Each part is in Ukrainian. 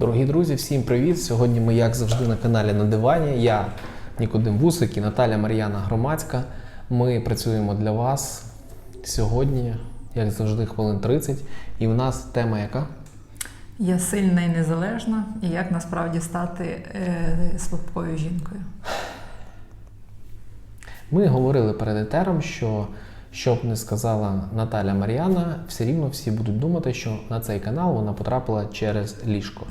Дорогі друзі, всім привіт! Сьогодні ми, як завжди, на каналі на дивані. Я Нікодим Вусик і Наталя Мар'яна Громадська. Ми працюємо для вас сьогодні, як завжди, хвилин 30. І у нас тема яка? Я сильна і незалежна, і як насправді стати е, слабкою жінкою. Ми говорили перед етером, що що б не сказала Наталя Мар'яна, все рівно всі будуть думати, що на цей канал вона потрапила через ліжко.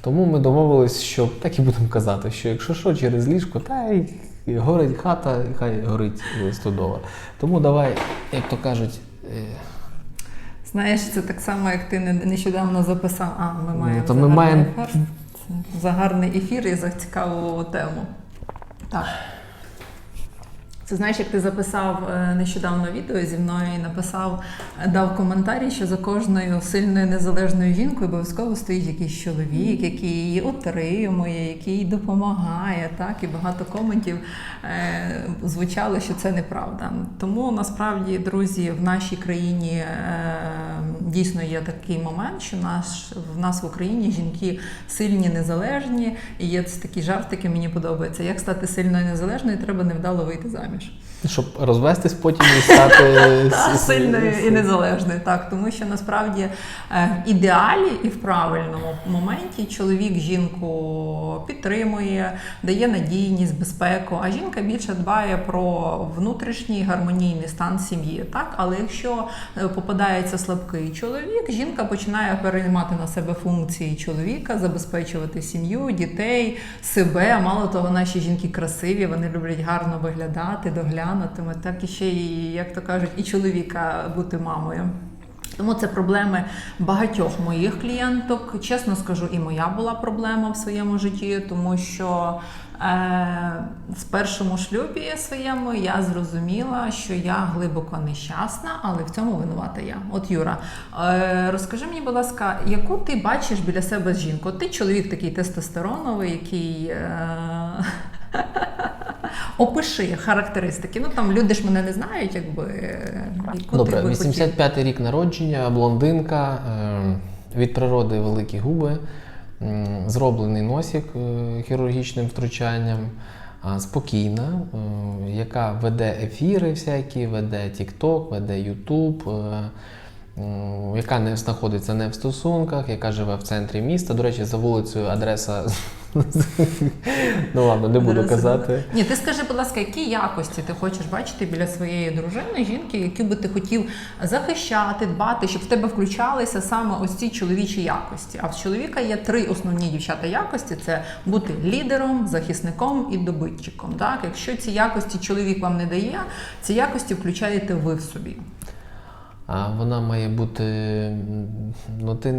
Тому ми домовились, що так і будемо казати, що якщо що, через ліжко, та й горить хата, хай горить стодола. Тому давай, як то кажуть, е, Знаєш, це так само, як ти нещодавно записав. А, ми маємо Ну, то ми за гарний маємо- ефір. За гарний ефір і за цікаву тему. Так. Це знаєш, як ти записав е, нещодавно відео зі мною і написав, е, дав коментарі, що за кожною сильною незалежною жінкою обов'язково стоїть якийсь чоловік, який її отримує, який допомагає. Так, і багато коментів е, звучало, що це неправда. Тому насправді, друзі, в нашій країні дійсно є такий момент, що наш в нас в Україні жінки сильні, незалежні. І є такі жартики, мені подобається. Як стати сильною незалежною, треба невдало вийти заміж. Spanish. Щоб розвестись потім і стати Сильною і незалежною, так тому що насправді е, в ідеалі і в правильному моменті чоловік жінку підтримує, дає надійність, безпеку, а жінка більше дбає про внутрішній гармонійний стан сім'ї. Так, але якщо е, попадається слабкий чоловік, жінка починає переймати на себе функції чоловіка, забезпечувати сім'ю, дітей, себе. Мало того, наші жінки красиві, вони люблять гарно виглядати, доглянутими, так і ще і, як то кажуть, і чоловіка бути мамою. Тому це проблеми багатьох моїх клієнток. Чесно скажу, і моя була проблема в своєму житті, тому що е, в першому шлюбі своєму я зрозуміла, що я глибоко нещасна, але в цьому винувата я. От Юра, е, розкажи мені, будь ласка, яку ти бачиш біля себе жінку? Ти чоловік такий тестостероновий, який. Е, Опиши характеристики. Ну там люди ж мене не знають, якби яку Добре, ти би хотів. 85-й рік народження, блондинка, е, від природи великі губи, зроблений носик е, хірургічним втручанням, спокійна, е, яка веде ефіри всякі, веде TikTok, веде YouTube, е, яка не знаходиться не в стосунках, яка живе в центрі міста. До речі, за вулицею адреса. Ну ладно, не буду казати. Ні, ти скажи, будь ласка, які якості ти хочеш бачити біля своєї дружини, жінки, які би ти хотів захищати, дбати, щоб в тебе включалися саме ось ці чоловічі якості. А в чоловіка є три основні дівчата якості: це бути лідером, захисником і добитчиком. Так, якщо ці якості чоловік вам не дає, ці якості включаєте ви в собі. А вона має бути. Ну, ти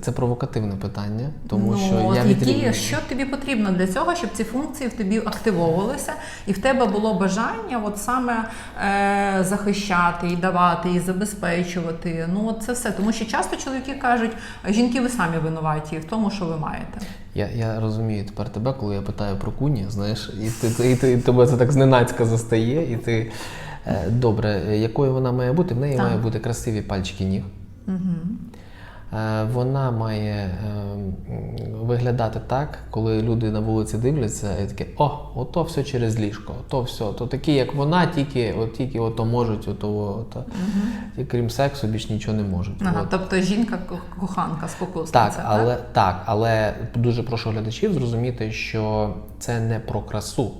це- провокативне питання, тому ну, що я які, що тобі потрібно для цього, щоб ці функції в тобі активовувалися, і в тебе було бажання от саме е, захищати і давати, і забезпечувати. Ну, от це все. Тому що часто чоловіки кажуть, жінки, ви самі винуваті в тому, що ви маєте. Я, я розумію тепер тебе, коли я питаю про куні, знаєш, і ти, і ти і тебе це так зненацька застає, і ти. Е, Добре, якою вона має бути? В неї Так. має бути красиві пальчики ніг. Угу. Вона має е, виглядати так, коли люди на вулиці дивляться, і таке, о, ото все через ліжко, ото все. То такі, як вона, тільки, от, тільки ото можуть, ото, ото. І крім сексу, більш нічого не можуть. Ага, От. тобто жінка ко- коханка, спокусниця. Так, але так, але дуже прошу глядачів зрозуміти, що це не про красу.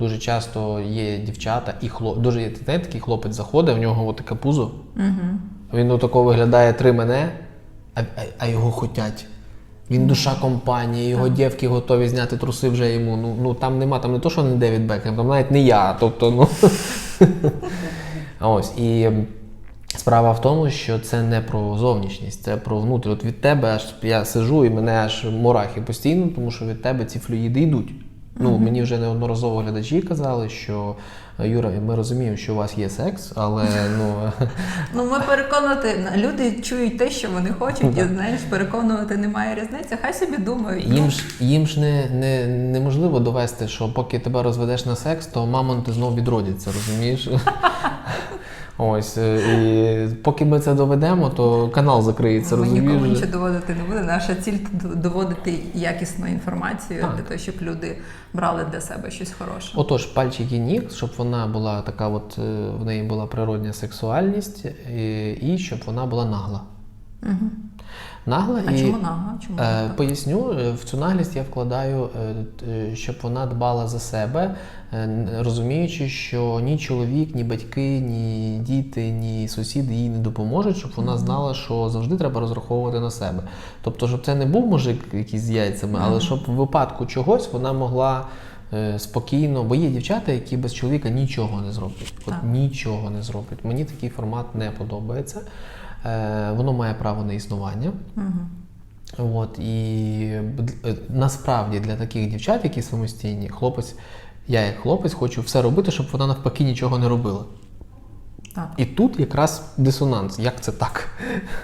Дуже часто є дівчата і хлоп. Дуже є такий хлопець заходить, в нього таке пузо. Угу. Він отако виглядає три мене, а, а, а його хотять. Він душа компанії, його дівки готові зняти труси вже йому. Ну, ну там нема, там не то, що не Девід Бекхем, там навіть не я. Тобто, ну. Ось. І справа в тому, що це не про зовнішність, це про внутрі. От від тебе аж я сижу і мене аж мурахи постійно, тому що від тебе ці флюїди йдуть. Ну, мені вже неодноразово глядачі казали, що Юра, ми розуміємо, що у вас є секс, але ну. Ну, ми переконувати, люди чують те, що вони хочуть, і знаєш, переконувати немає різниці. Хай собі думають. ну, Їм ж, їм ж не, не, неможливо довести, що поки тебе розведеш на секс, то мамонти знов відродяться, розумієш? Ось е, і поки ми це доведемо, то канал закриється. Ми нікому нічого доводити не буде. Наша ціль доводити якісну інформацію Так. для того, щоб люди брали для себе щось хороше. Отож, пальчики ніг, щоб вона була така, от е, в неї була природня сексуальність, і, і щоб вона була нагла. Мгм. Нагла А і чому нага? Чому Е? Поясню, е, в цю наглість я вкладаю, е, е, щоб вона дбала за себе, е, розуміючи, що ні чоловік, ні батьки, ні діти, ні сусіди їй не допоможуть, щоб вона знала, що завжди треба розраховувати на себе. Тобто, щоб це не був мужик якийсь з яйцями, але щоб в випадку чогось вона могла. Спокійно, бо є дівчата, які без чоловіка нічого не зроблять. От Так. нічого не зроблять. Мені такий формат не подобається. Е, воно має право на існування. Угу. От і е, насправді для таких дівчат, які самостійні, хлопець, я як хлопець хочу все робити, щоб вона навпаки нічого не робила. Так. І тут якраз дисонанс. Як це так?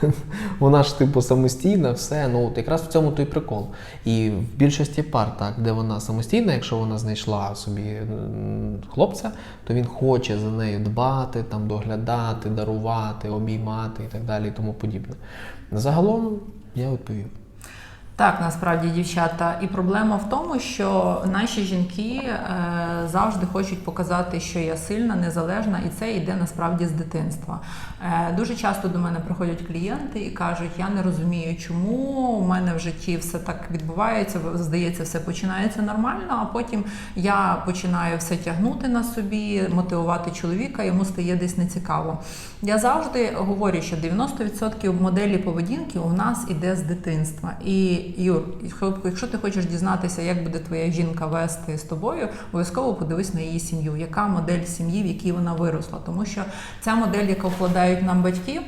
Вона ж типу самостійна, все. Ну от якраз в цьому той прикол. І в більшості пар, так, де вона самостійна, якщо вона знайшла собі хлопця, то він хоче за нею дбати, там доглядати, дарувати, обіймати і так далі, і тому подібне. Загалом я відповів. Так, насправді, дівчата, і проблема в тому, що наші жінки е, завжди хочуть показати, що я сильна, незалежна, і це йде насправді з дитинства. Е, дуже часто до мене приходять клієнти і кажуть: я не розумію, чому у мене в житті все так відбувається. Здається, все починається нормально, а потім я починаю все тягнути на собі, мотивувати чоловіка, йому стає десь нецікаво. Я завжди говорю, що 90% моделі поведінки у нас іде з дитинства. І Юр, якщо ти хочеш дізнатися, як буде твоя жінка вести з тобою, обов'язково подивись на її сім'ю, яка модель сім'ї, в якій вона виросла. Тому що ця модель, яку вкладають нам батьки.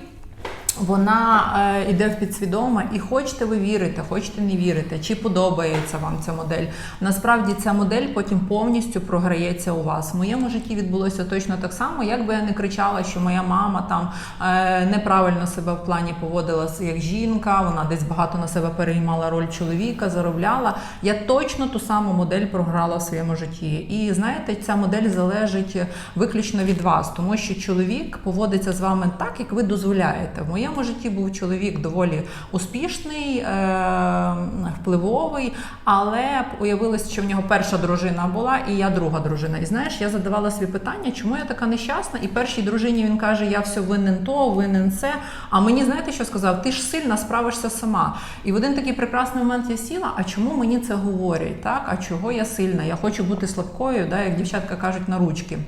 Вона е, йде в підсвідоме, і хочете ви вірите, хочете не вірите, чи подобається вам ця модель. Насправді ця модель потім повністю програється у вас. В моєму житті відбулося точно так само, як би я не кричала, що моя мама там е, неправильно себе в плані поводила як жінка, вона десь багато на себе переймала роль чоловіка, заробляла. Я точно ту саму модель програла в своєму житті. І знаєте, ця модель залежить виключно від вас, тому що чоловік поводиться з вами так, як ви дозволяєте. В моєму житті був чоловік доволі успішний, е- впливовий, але уявилось, що в нього перша дружина була, і я друга дружина. І знаєш, я задавала собі питання, чому я така нещасна? І першій дружині він каже: Я все винен то, винен це. А мені знаєте, що сказав? Ти ж сильна, справишся сама. І в один такий прекрасний момент я сіла. А чому мені це говорять? Так, а чого я сильна? Я хочу бути слабкою, да, як дівчатка кажуть, на ручки.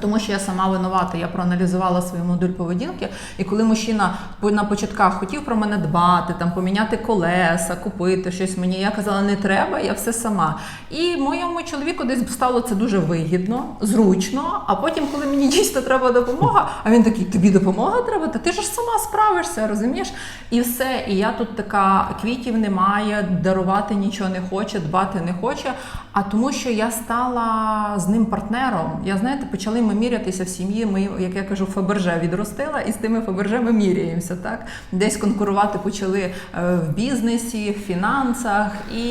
Тому, що я сама винувата, я проаналізувала свою модель поведінки, і коли мужчина на початках хотів про мене дбати, там поміняти колеса, купити щось мені, я казала, не треба, я все сама. І моєму чоловіку десь стало це дуже вигідно, зручно. А потім, коли мені дійсно треба допомога, а він такий, тобі допомога треба, та ти ж сама справишся, розумієш? І все. І я тут така квітів немає, дарувати нічого не хоче, дбати не хоче. А тому, що я стала з ним партнером. Я знаєте, почали ми мірятися в сім'ї. Ми, як я кажу, Фаберже відростила, і з тими Фаберже ми міряємося. Так десь конкурувати почали е, в бізнесі, в фінансах. І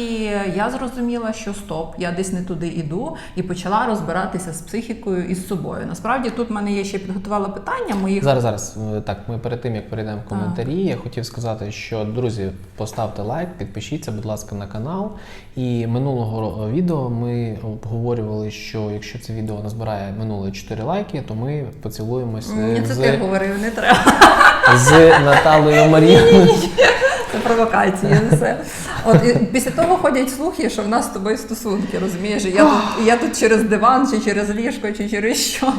я зрозуміла, що стоп, я десь не туди іду, і почала розбиратися з психікою і з собою. Насправді тут в мене є ще підготувала питання моїх. Зараз, зараз. Е, Так, ми перед тим як перейдемо в коментарі, я хотів сказати, що друзі, поставте лайк, підпишіться, будь ласка, на канал. І минулого відео ми обговорювали, що якщо це відео назбирає минуле 4 лайки, то ми поцілуємось е, Ні, це з, ти говорив, не треба. з Наталою Марією. Це провокація, все. От і після того ходять слухи, що в нас з тобою стосунки, розумієш? Я тут, я тут через диван, чи через ліжко, чи через що.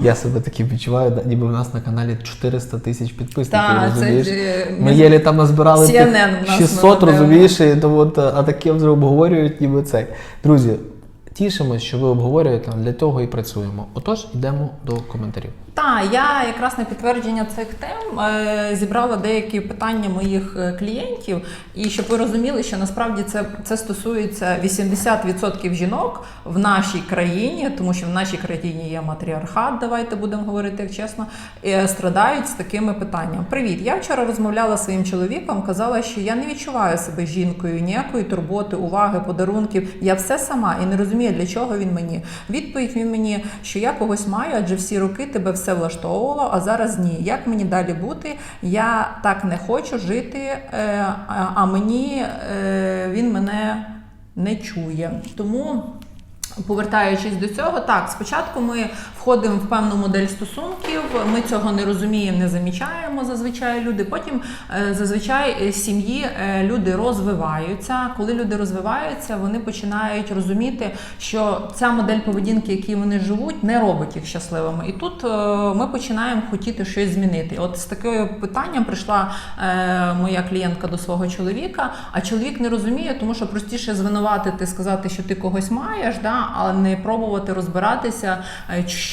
Я себе таки відчуваю, ніби в нас на каналі 400 тисяч підписників, Та, розумієш? ж, Ми єлі там назбирали CNN тих 600, розумієш, і то от, а таке вже обговорюють, ніби цей. Друзі, тішимось, що ви обговорюєте, для того і працюємо. Отож, йдемо до коментарів. Так, я якраз на підтвердження цих тем е, зібрала деякі питання моїх е, клієнтів, і щоб ви розуміли, що насправді це, це стосується 80% жінок в нашій країні, тому що в нашій країні є матріархат, давайте будемо говорити як чесно, е, страдають з такими питаннями. Привіт, я вчора розмовляла зі своїм чоловіком, казала, що я не відчуваю себе жінкою, ніякої турботи, уваги, подарунків. Я все сама і не розумію, для чого він мені. Відповідь він мені, що я когось маю, адже всі роки тебе все все влаштовувало, а зараз ні. Як мені далі бути? Я так не хочу жити, е, а- мені е, він мене не чує. Тому. Повертаючись до цього, так спочатку ми входимо в певну модель стосунків. Ми цього не розуміємо, не замічаємо зазвичай люди. Потім е, зазвичай е, сім'ї е, люди розвиваються. Коли люди розвиваються, вони починають розуміти, що ця модель поведінки, які вони живуть, не робить їх щасливими. І тут ми починаємо хотіти щось змінити. От з таким питанням прийшла моя клієнтка до свого чоловіка, а чоловік не розуміє, тому що простіше звинуватити, сказати, що ти когось маєш, да, а не пробувати розбиратися,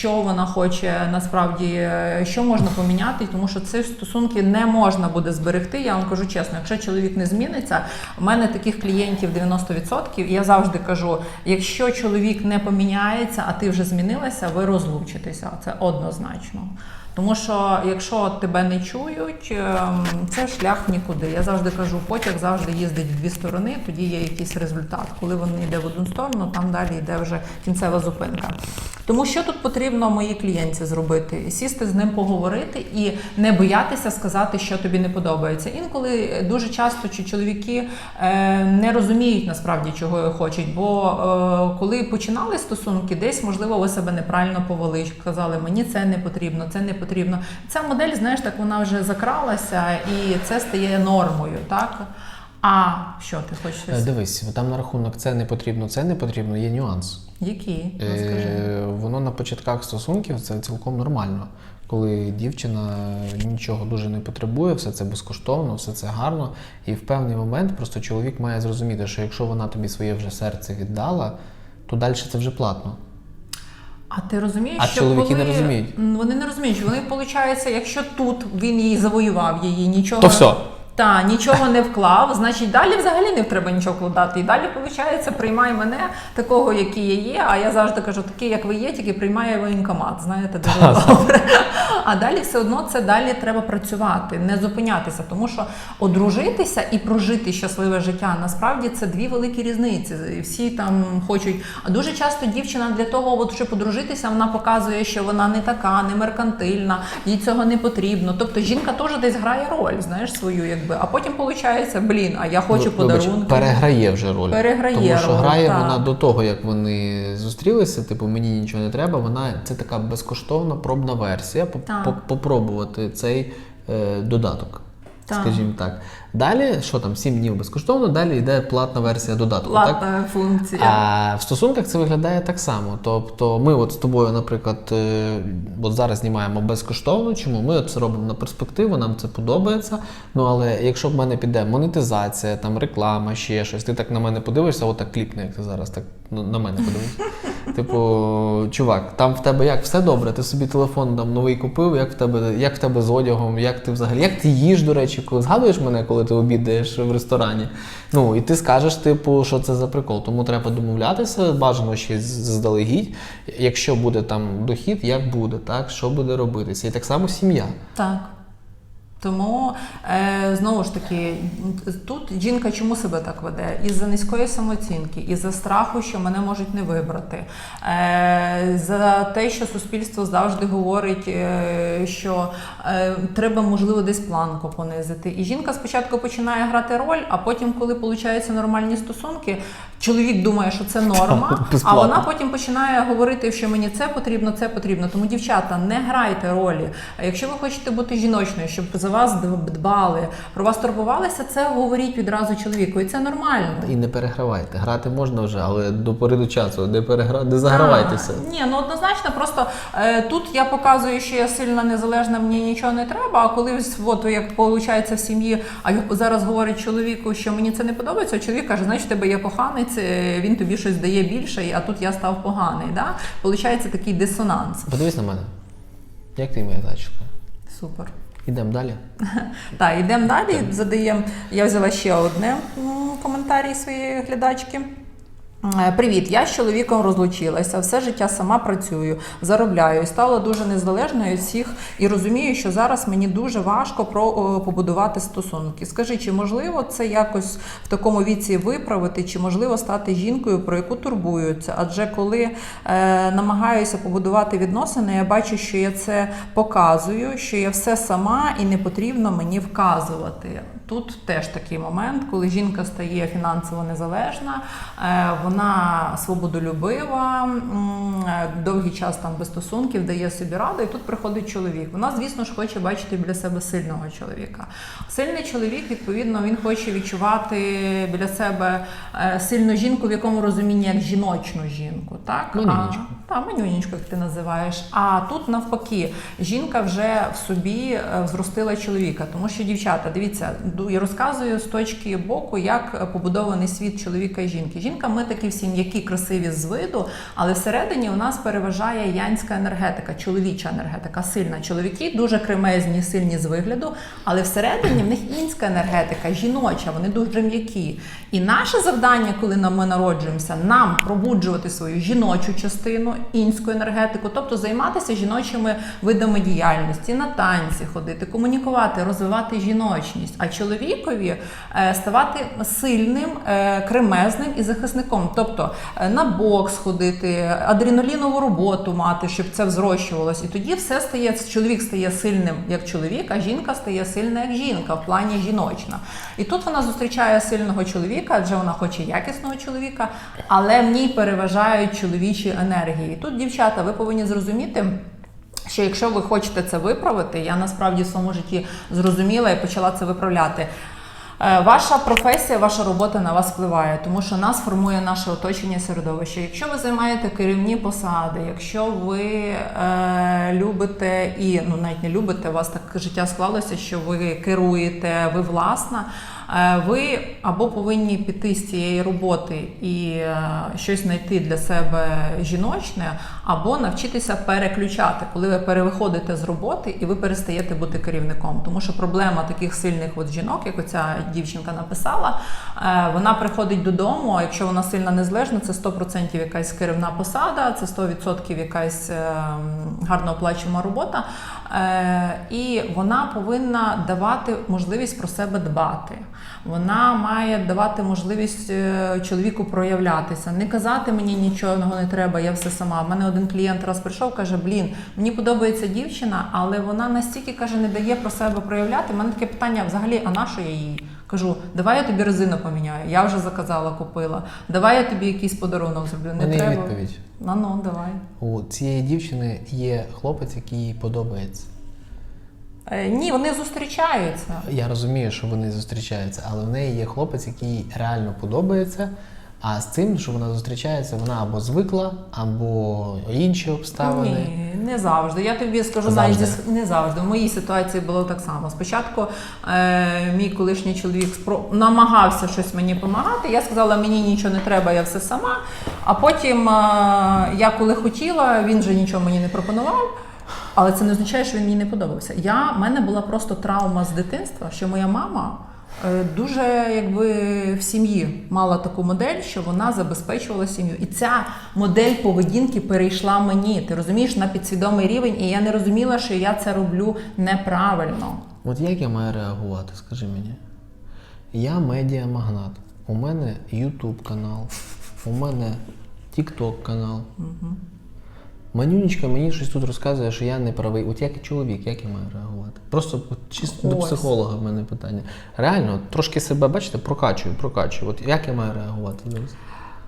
що вона хоче насправді, е, що можна поміняти, тому що ці стосунки не можна буде зберегти. Я вам кажу чесно, якщо чоловік не зміниться, у мене таких клієнтів 90%. і Я завжди кажу: якщо чоловік не поміняється, а ти вже змінилася, ви розлучитеся. Це однозначно. Тому що якщо тебе не чують, ем, це шлях нікуди. Я завжди кажу, потяг завжди їздить в дві сторони, тоді є якийсь результат. Коли він йде в одну сторону, там далі йде вже кінцева зупинка. Тому що тут потрібно моїй клієнтці зробити? Сісти з ним поговорити і не боятися сказати, що тобі не подобається. Інколи дуже часто чи чоловіки е, не розуміють насправді, чого хочуть. Бо е, коли починали стосунки, десь можливо ви себе неправильно повели, казали, мені це не потрібно, це не потрібно. Ця модель, знаєш, так вона вже закралася, і це стає нормою, так? А що ти хочеш? Е, Дивись, там на рахунок це не потрібно, це не потрібно, є нюанс. Розкажи. Е, воно на початках стосунків це цілком нормально. Коли дівчина нічого дуже не потребує, все це безкоштовно, все це гарно. І в певний момент просто чоловік має зрозуміти, що якщо вона тобі своє вже серце віддала, то далі це вже платно. А ти розумієш, А що чоловіки коли... не розуміють? Вони не розуміють. Вони, виходить, якщо тут він її завоював, її нічого. То все. Та, нічого не вклав, значить далі взагалі не треба нічого вкладати. І далі, виходить, приймай мене такого, який я є. А я завжди кажу, такий, як ви є, тільки приймає воєнкомат. Знаєте, дуже добре. А далі все одно це далі треба працювати, не зупинятися, тому що одружитися і прожити щасливе життя насправді це дві великі різниці. Всі там хочуть. А дуже часто дівчина для того, от, щоб одружитися, вона показує, що вона не така, не меркантильна, їй цього не потрібно. Тобто жінка теж десь грає роль, знаєш, свою, якби. А потім виходить, блін, а я хочу вибач, подарунки. переграє вже роль. Переграє Тому що роль, грає так. вона до того, як вони зустрілися, типу, мені нічого не треба. Вона це така безкоштовна пробна версія. Попробувати цей е, додаток. Так. Скажімо так. Далі, що там, 7 днів безкоштовно, далі йде платна версія додатку. Так? Функція. А в стосунках це виглядає так само. Тобто, ми от з тобою, наприклад, е, от зараз знімаємо безкоштовно. Чому? Ми це робимо на перспективу, нам це подобається. Ну але якщо в мене піде монетизація, там реклама, ще щось, ти так на мене подивишся, отак кліпне, як ти зараз так на мене подивишся. Типу, чувак, там в тебе як все добре, ти собі телефон там новий купив, як в тебе, як в тебе з одягом, як ти взагалі, як ти їш, до речі, коли згадуєш мене, коли ти обідаєш в ресторані. Ну і ти скажеш, типу, що це за прикол. Тому треба домовлятися, бажано ще заздалегідь. Якщо буде там дохід, як буде, так, що буде робитися. І так само сім'я. Так. Тому е, знову ж таки, тут жінка чому себе так веде? Із-за низької самооцінки, із-за страху, що мене можуть не вибрати, е, за те, що суспільство завжди говорить, е, що е, треба, можливо, десь планку понизити. І жінка спочатку починає грати роль, а потім, коли получаються нормальні стосунки, чоловік думає, що це норма, а вона потім починає говорити, що мені це потрібно, це потрібно. Тому, дівчата, не грайте ролі. Якщо ви хочете бути жіночною, щоб вас дбали, про вас турбувалися, це говоріть відразу чоловіку, і це нормально. І не перегравайте. Грати можна вже, але до пори до часу не перегра... не загравайтеся. А, ні, ну однозначно, просто е, тут я показую, що я сильно незалежна, мені нічого не треба. А коли от як виходить в сім'ї, а зараз говорить чоловіку, що мені це не подобається, а чоловік каже, значить, тебе є коханець, е, він тобі щось дає більше, а тут я став поганий. Да? Получається такий дисонанс. Подивись на мене. Як ти моя зайчика? Супер. Ідемо далі. Так, ідемо далі. Задаємо. Я взяла ще одне коментарі своєї глядачки. Е, Привіт, я з чоловіком розлучилася, все життя сама працюю, заробляю стала дуже незалежною всіх і розумію, що зараз мені дуже важко про побудувати стосунки. Скажи, чи можливо це якось в такому віці виправити, чи можливо стати жінкою, про яку турбуються? Адже коли е, намагаюся побудувати відносини, я бачу, що я це показую, що я все сама і не потрібно мені вказувати. Тут теж такий момент, коли жінка стає фінансово незалежна, е, вона свободолюбива, е, довгий час там без стосунків, дає собі раду, і тут приходить чоловік. Вона, звісно ж, хоче бачити біля себе сильного чоловіка. Сильний чоловік, відповідно, він хоче відчувати біля себе е, сильну жінку, в якому розумінні як жіночну жінку. Так? А, та, манюнечку, як ти називаєш. А тут навпаки, жінка вже в собі зростила чоловіка. Тому що, дівчата, дивіться, ду- я розказую з точки боку, як побудований світ чоловіка і жінки. Жінка, ми такі всі м'які, красиві з виду, але всередині у нас переважає янська енергетика, чоловіча енергетика, сильна. Чоловіки дуже кремезні, сильні з вигляду, але всередині в них інська енергетика, жіноча, вони дуже м'які. І наше завдання, коли ми народжуємося, нам пробуджувати свою жіночу частину, інську енергетику, тобто займатися жіночими видами діяльності, на танці ходити, комунікувати, розвивати жіночність. А чоловікові е, ставати сильним, е, кремезним і захисником, тобто е, на бокс ходити, адреналінову роботу мати, щоб це взрощувалось. І тоді все стає чоловік стає сильним як чоловік, а жінка стає сильна як жінка в плані жіночна. І тут вона зустрічає сильного чоловіка, адже вона хоче якісного чоловіка, але в ній переважають чоловічі енергії. І тут, дівчата, ви повинні зрозуміти. Що якщо ви хочете це виправити, я насправді в своєму житті зрозуміла і почала це виправляти. Е, Ваша професія, ваша робота на вас впливає, тому що нас формує наше оточення середовище. Якщо ви займаєте керівні посади, якщо ви е, любите і ну навіть не любите, у вас так життя склалося, що ви керуєте, ви власна. Е, Ви або повинні піти з цієї роботи і е, щось знайти для себе жіночне, або навчитися переключати, коли ви перевиходите з роботи і ви перестаєте бути керівником. Тому що проблема таких сильних от жінок, як оця дівчинка написала, е, вона приходить додому. А якщо вона сильно незалежна, це 100% якась керівна посада, це 100% якась гарно оплачувана робота. І вона повинна давати можливість про себе дбати. Вона має давати можливість е, чоловіку проявлятися, не казати мені нічого не треба, я все сама. У мене один клієнт раз прийшов, каже: Блін, мені подобається дівчина, але вона настільки каже, не дає про себе проявляти. У мене таке питання взагалі, а на що я їй? Кажу, давай я тобі резину поміняю. Я вже заказала, купила. Давай я тобі якийсь подарунок зроблю. Не треба. відповідь. Ну, ну, давай. У цієї дівчини є хлопець, який їй подобається. Е, ні, вони зустрічаються. Я розумію, що вони зустрічаються, але в неї є хлопець, який їй реально подобається. А з цим, що вона зустрічається, вона або звикла, або інші обставини. Ні, не завжди. Я тобі скажу Завжди. навіть не завжди. В моїй ситуації було так само. Спочатку е, мій колишній чоловік спро- намагався щось мені допомагати. Я сказала, мені нічого не треба, я все сама. А потім е, я коли хотіла, він вже нічого мені не пропонував. Але це не означає, що він мені не подобався. Я, в мене була просто травма з дитинства, що моя мама е, дуже якби в сім'ї мала таку модель, що вона забезпечувала сім'ю. І ця модель поведінки перейшла мені. Ти розумієш на підсвідомий рівень, і я не розуміла, що я це роблю неправильно. От як я маю реагувати, скажи мені? Я медіамагнат. У мене YouTube канал, у мене TikTok канал. Манюнечка мені щось тут розказує, що я не правий. От як чоловік, як я маю реагувати? Просто от чисто до психолога в мене питання. Реально, от трошки себе, бачите, прокачую, прокачую. От як я маю реагувати зараз?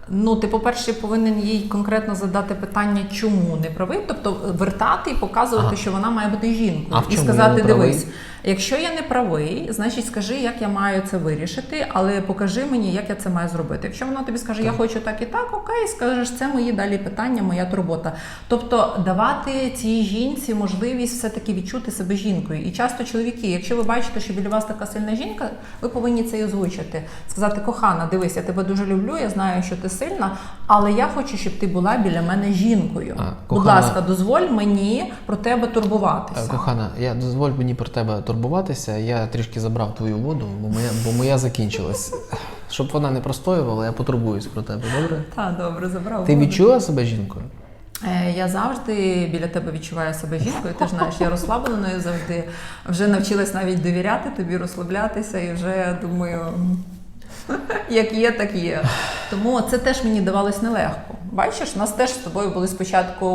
Ну, ти, по-перше, повинен їй конкретно задати питання, чому не правий, тобто вертати і показувати, Ага. що вона має бути жінкою. А в і чому я сказати: не правий? дивись, якщо я не правий, значить скажи, як я маю це вирішити, але покажи мені, як я це маю зробити. Якщо вона тобі скаже, я хочу так і так, окей, скажеш, це мої далі питання, моя турбота. Тобто давати цій жінці можливість все-таки відчути себе жінкою. І часто чоловіки, якщо ви бачите, що біля вас така сильна жінка, ви повинні це і озвучити. Сказати, кохана, дивись, я тебе дуже люблю, я знаю, що ти сильна, але я хочу, щоб ти була біля мене жінкою. А, Будь ласка, дозволь мені про тебе турбуватися. Кохана, я дозволь мені про тебе турбуватися. Я трішки забрав твою воду, бо моя, бо моя закінчилась. Щоб вона не простоювала, я потурбуюсь про тебе, добре? Та добре, забрав. Ти воду. відчула себе жінкою? Е, Я завжди біля тебе відчуваю себе жінкою. Ти ж знаєш, я розслабленою завжди. Вже навчилась навіть довіряти тобі, розслаблятися, і вже думаю, як є, так є. Тому це теж мені давалось нелегко. Бачиш, у нас теж з тобою були спочатку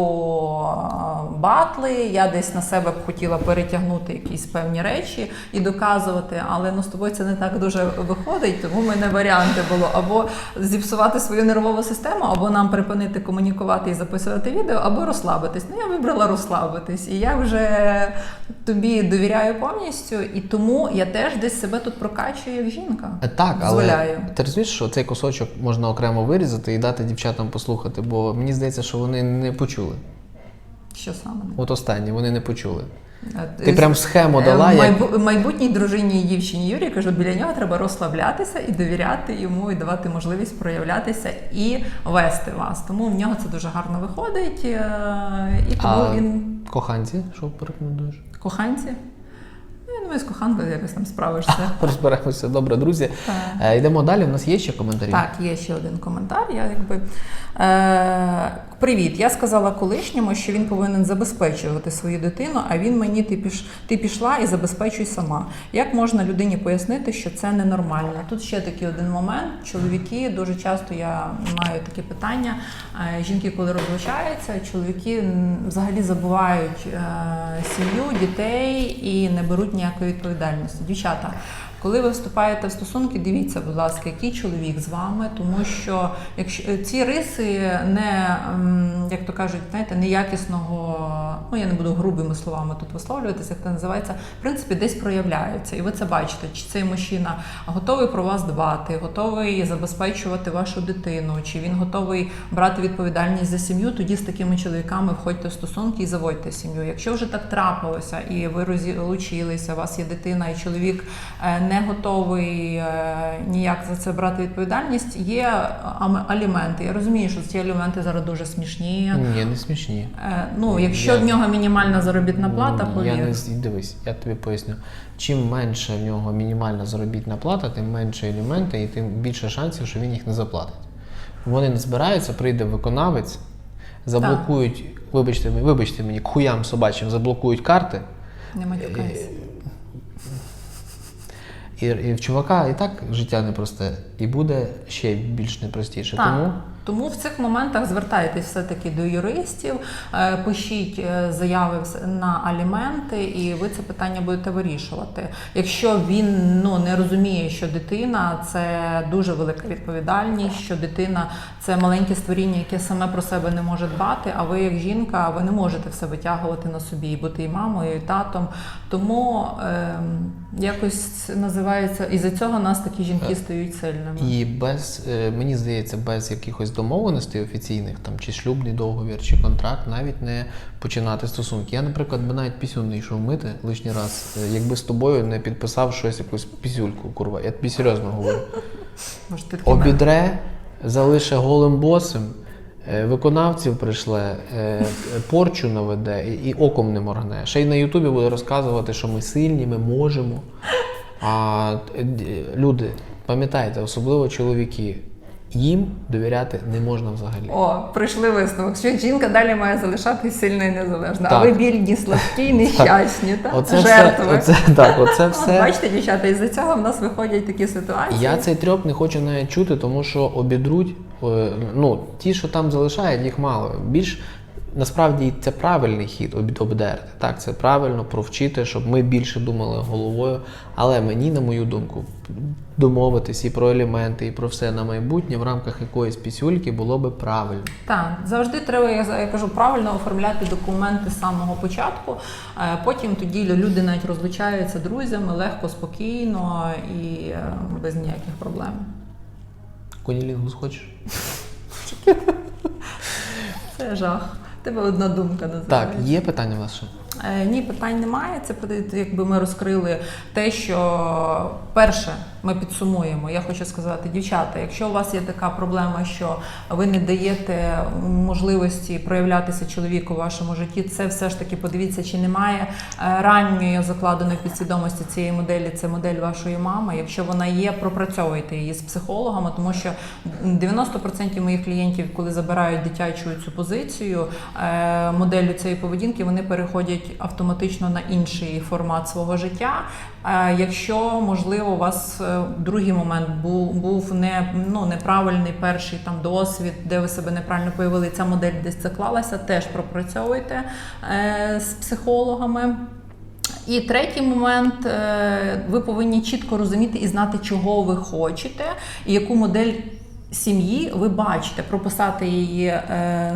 батли. Я десь на себе б хотіла перетягнути якісь певні речі і доказувати, але ну з тобою це не так дуже виходить. Тому в мене варіанти було або зіпсувати свою нервову систему, або нам припинити комунікувати і записувати відео, або розслабитись. Ну я вибрала розслабитись, і я вже тобі довіряю повністю, і тому я теж десь себе тут прокачую як жінка. Так, але Дозволяю. ти розумієш, що цей кусочок можна окремо вирізати і дати дівчатам послухати, бо мені здається, що вони не почули. Що саме? От останні, вони не почули. Е, Ти прям схему дала, Е, як майбутній дружині і дівчині Юрі кажу, біля нього треба розслаблятися і довіряти йому, і давати можливість проявлятися і вести вас. Тому в нього це дуже гарно виходить, е, і тому а він коханці, що порекомендуєш? коханці. Ну, думаю, з коханкою якось там справишся. Розберемося. Добре, друзі. Е, йдемо далі. У нас є ще коментарі. Так, є ще один коментар. Я якби е, привіт. Я сказала колишньому, що він повинен забезпечувати свою дитину, а він мені ти піш ти пішла і забезпечуй сама. Як можна людині пояснити, що це ненормально? Тут ще такий один момент. Чоловіки дуже часто я маю такі питання. Е, жінки, коли розлучаються, чоловіки взагалі забувають е, сім'ю, дітей і не беруть ніякої відповідальності. Дівчата. Коли ви вступаєте в стосунки, дивіться, будь ласка, який чоловік з вами, тому що якщо е, ці риси не ем, як то кажуть, знаєте, неякісного, ну я не буду грубими словами тут висловлюватися, як це називається, в принципі, десь проявляються, і ви це бачите, чи цей мужчина готовий про вас дбати, готовий забезпечувати вашу дитину, чи він готовий брати відповідальність за сім'ю. Тоді з такими чоловіками входьте в стосунки і заводьте сім'ю. Якщо вже так трапилося, і ви розлучилися, у вас є дитина, і чоловік е, не готовий е, ніяк за це брати відповідальність, є аліменти. Я розумію, що ці аліменти зараз дуже смішні. Ні, не смішні. Е, Ну, якщо Я- в нього мінімальна заробітна плата, Ні, Я не дивись, я тобі поясню. Чим менше в нього мінімальна заробітна плата, тим менше елементи і тим більше шансів, що він їх не заплатить. Вони не збираються, прийде виконавець, заблокують, вибачте, мені- вибачте мені, к хуям собачим, заблокують карти. Не матюкайся. І, і в чувака і так життя непросте, і буде ще більш непростіше. Так. Тому Тому в цих моментах звертайтесь все-таки до юристів, е, пишіть е, заяви на аліменти, і ви це питання будете вирішувати. Якщо він ну не розуміє, що дитина це дуже велика відповідальність, що дитина це маленьке створіння, яке саме про себе не може дбати. А ви, як жінка, ви не можете все витягувати на собі і бути і мамою, і татом. Тому ем, якось називається, і за цього нас такі жінки стають сильними. і без, е, мені здається, без якихось домовленостей офіційних, там чи шлюбний договір, чи контракт, навіть не починати стосунки. Я, наприклад, би навіть пісюн не йшов мити лишній раз, е, якби з тобою не підписав щось, якусь пісюльку, курва. Я тобі серйозно говорю. Обідре, залише голим босим, е, виконавців прийшле, е, порчу наведе і, оком не моргне. Ще й на Ютубі буде розказувати, що ми сильні, ми можемо. А люди, пам'ятайте, особливо чоловіки, їм довіряти не можна взагалі. О, прийшли висновок, що жінка далі має залишатись сильна і незалежна. А Так. ви більні, слабкі, нещасні, так? Оце жертви. все, оце, так, оце От. Бачите, дівчата, із-за цього в нас виходять такі ситуації. Я цей трьоп не хочу навіть чути, тому що обідруть. е, Ну, ті, що там залишають, їх мало. Більш насправді це правильний хід обдерти. Так, це правильно провчити, щоб ми більше думали головою. Але мені, на мою думку, домовитись і про елементи, і про все на майбутнє в рамках якоїсь пісюльки було би правильно. Так, завжди треба, я кажу, правильно оформляти документи з самого початку. Е, Потім тоді люди навіть розлучаються друзями легко, спокійно і е, без ніяких проблем. Конілінгус хочеш? Це жах. Тебе одна думка називається. Так, є питання ваше? ще? Е, Ні, питань немає. Це якби ми розкрили те, що перше ми підсумуємо. Я хочу сказати, дівчата, якщо у вас є така проблема, що ви не даєте можливості проявлятися чоловіку у вашому житті, це все ж таки подивіться, чи немає е, ранньої закладеної підсвідомості цієї моделі. Це модель вашої мами. Якщо вона є, пропрацьовуйте її з психологами, тому що 90% моїх клієнтів, коли забирають дитячу цю позицію е, моделлю цієї поведінки, вони переходять автоматично на інший формат свого життя. Е, Якщо можливо у вас е, другий момент був, був не ну неправильний перший там досвід, де ви себе неправильно появили, ця модель десь заклалася, теж пропрацьовуйте е, з психологами. І третій момент, ви повинні чітко розуміти і знати, чого ви хочете, і яку модель сім'ї ви бачите, прописати її е,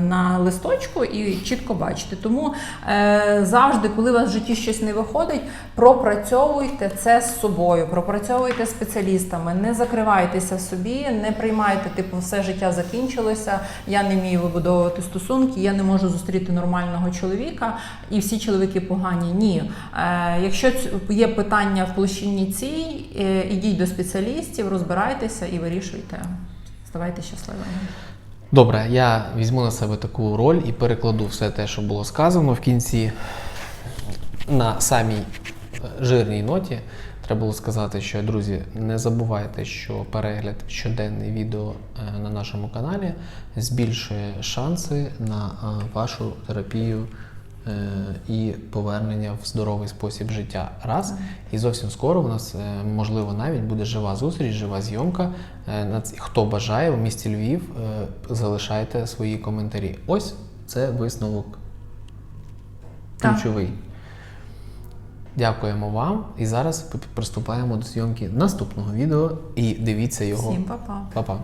на листочку і чітко бачити. Тому е, завжди, коли у вас в житті щось не виходить, пропрацьовуйте це з собою, пропрацьовуйте спеціалістами, не закривайтеся собі, не приймайте, типу, все життя закінчилося, я не вмію вибудовувати стосунки, я не можу зустріти нормального чоловіка, і всі чоловіки погані. Ні. Е, якщо є питання в площині цій, ідіть до спеціалістів, розбирайтеся і вирішуйте. Ставайте щасливими. Добре, я візьму на себе таку роль і перекладу все те, що було сказано в кінці. На самій е, жирній ноті треба було сказати, що друзі, не забувайте, що перегляд щоденний відео е, на нашому каналі збільшує шанси на е, вашу терапію і повернення в здоровий спосіб життя. Раз. І зовсім скоро у нас, е, можливо, навіть буде жива зустріч, жива зйомка. Е, Хто бажає в місті Львів, е, залишайте свої коментарі. Ось це висновок ключовий. Дякуємо вам. І зараз приступаємо до зйомки наступного відео і дивіться його. Всім па-па. Па-па.